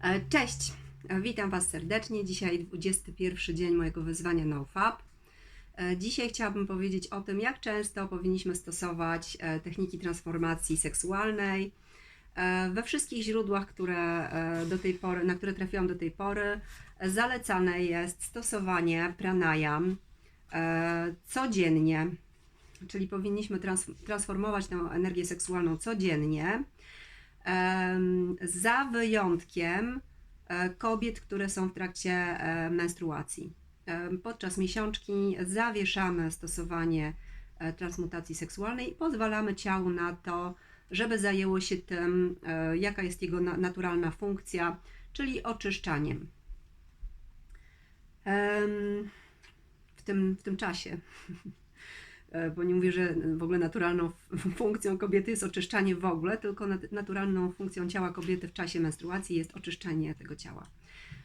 E, Cześć, E, witam Was serdecznie. Dzisiaj 21 dzień mojego wyzwania NoFap. E, Dzisiaj chciałabym powiedzieć o tym, jak często powinniśmy stosować techniki transformacji seksualnej. We wszystkich źródłach, które do tej pory, na które trafiłam do tej pory, zalecane jest stosowanie pranayam codziennie, czyli powinniśmy trans- transformować tę energię seksualną codziennie. Za wyjątkiem e, kobiet, które są w trakcie e, menstruacji. Em, Podczas miesiączki zawieszamy stosowanie e, transmutacji seksualnej i pozwalamy ciału na to, żeby zajęło się tym, e, jaka jest jego na- naturalna funkcja, czyli oczyszczaniem. Em, W tym, w tym czasie E, bo nie mówię, że w ogóle naturalną funkcją kobiety jest oczyszczanie w ogóle, tylko nat- naturalną funkcją ciała kobiety w czasie menstruacji jest oczyszczanie tego ciała.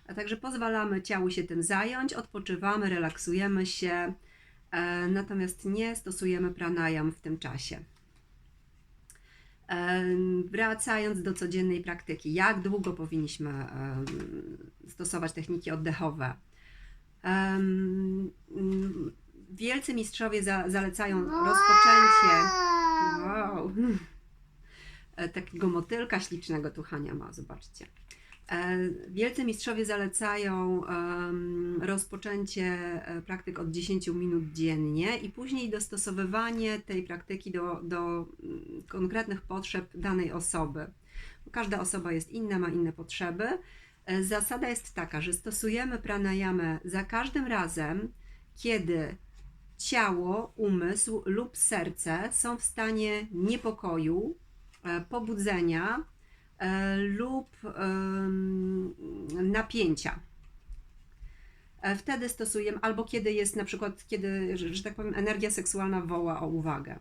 A także pozwalamy ciału się tym zająć, odpoczywamy, relaksujemy się, e, natomiast nie stosujemy pranayam w tym czasie. Em, Wracając do codziennej praktyki, jak długo powinniśmy stosować techniki oddechowe? Wielcy mistrzowie za, zalecają rozpoczęcie. Wow. E, Takiego motylka ślicznego tu Hania ma, zobaczcie. E, Wielcy mistrzowie zalecają rozpoczęcie e, praktyk od 10 minut dziennie i później dostosowywanie tej praktyki do, do mm, konkretnych potrzeb danej osoby. Każda osoba jest inna, ma inne potrzeby. Zasada jest taka, że stosujemy pranayamę za każdym razem, kiedy ciało, umysł lub serce są w stanie niepokoju, e, pobudzenia e, lub napięcia. E, Wtedy stosujemy, albo kiedy jest na przykład, kiedy, że, tak powiem, energia seksualna woła o uwagę.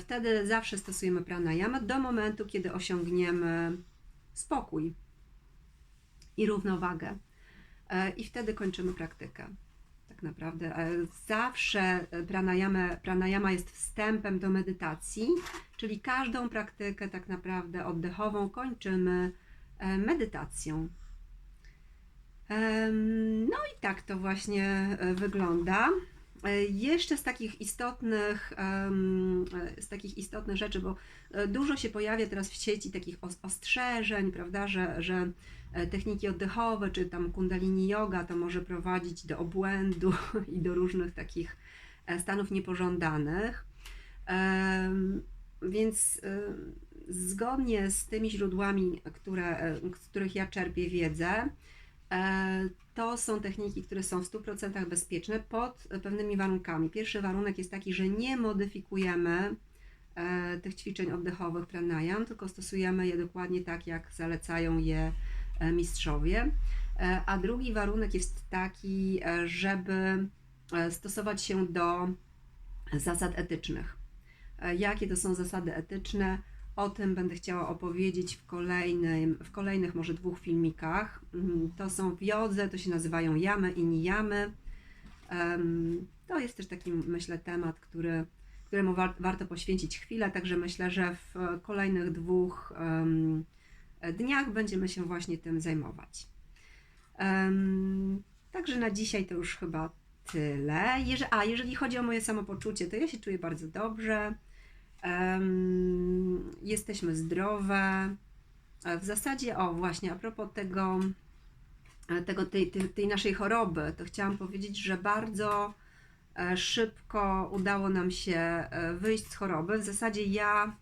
Wtedy zawsze stosujemy pranayama do momentu, kiedy osiągniemy spokój i równowagę. I wtedy kończymy praktykę tak naprawdę. E, Zawsze pranayama, pranayama jest wstępem do medytacji, czyli każdą praktykę tak naprawdę oddechową kończymy e, medytacją. No i tak to właśnie e, wygląda. Jeszcze z takich istotnych, z takich istotnych rzeczy, bo dużo się pojawia teraz w sieci takich os- ostrzeżeń, prawda, że, że techniki oddechowe, czy tam kundalini yoga, to może prowadzić do obłędu i do różnych takich e, stanów niepożądanych. Więc e, zgodnie z tymi źródłami, które, e, z których ja czerpię wiedzę, e, to są techniki, które są w 100% bezpieczne pod pewnymi warunkami. Pierwszy warunek jest taki, że nie modyfikujemy e, tych ćwiczeń oddechowych pranayam, tylko stosujemy je dokładnie tak, jak zalecają je e, mistrzowie. E, A drugi warunek jest taki, e, żeby e, stosować się do zasad etycznych. E, Jakie to są zasady etyczne? O tym będę chciała opowiedzieć w, kolejnym, w kolejnych może dwóch filmikach. Mm, To są w jodze, to się nazywają jamy i nijamy. To jest też taki, myślę, temat, który, któremu war, warto poświęcić chwilę, także myślę, że w e, kolejnych dwóch dniach będziemy się właśnie tym zajmować. Także na dzisiaj to już chyba tyle. A jeżeli chodzi o moje samopoczucie, to ja się czuję bardzo dobrze. Jesteśmy zdrowe. E, W zasadzie, o właśnie, a propos tego, e, tego tej, tej, tej naszej choroby, to chciałam powiedzieć, że bardzo e, szybko udało nam się e, wyjść z choroby. W zasadzie ja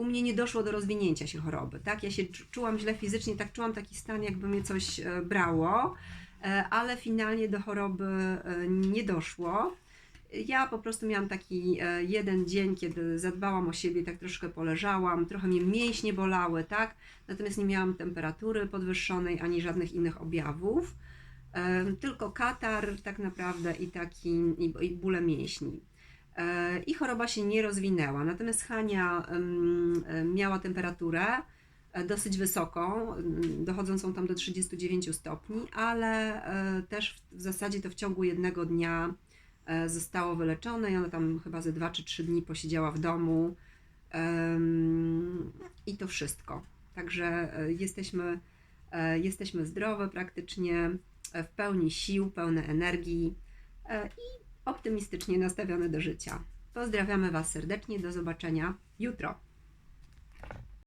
u mnie nie doszło do rozwinięcia się choroby, tak? Ja się czu- czułam źle fizycznie, tak czułam taki stan, jakby mnie coś e, brało, e, ale finalnie do choroby e, nie doszło. Ja po prostu miałam taki jeden dzień, kiedy zadbałam o siebie, tak troszkę poleżałam, trochę mnie mięśnie bolały, tak? Natomiast nie miałam temperatury podwyższonej ani żadnych innych objawów. Tylko katar tak naprawdę i taki i bóle mięśni. E, I choroba się nie rozwinęła. Natomiast Hania miała temperaturę e, dosyć wysoką, dochodzącą tam do 39 stopni, ale e, też w- zasadzie to w ciągu jednego dnia zostało wyleczone i ona tam chyba ze 2 czy 3 dni posiedziała w domu i to wszystko. Także jesteśmy jesteśmy zdrowe praktycznie, w pełni sił, pełne energii i optymistycznie nastawione do życia. Pozdrawiamy Was serdecznie, do zobaczenia jutro.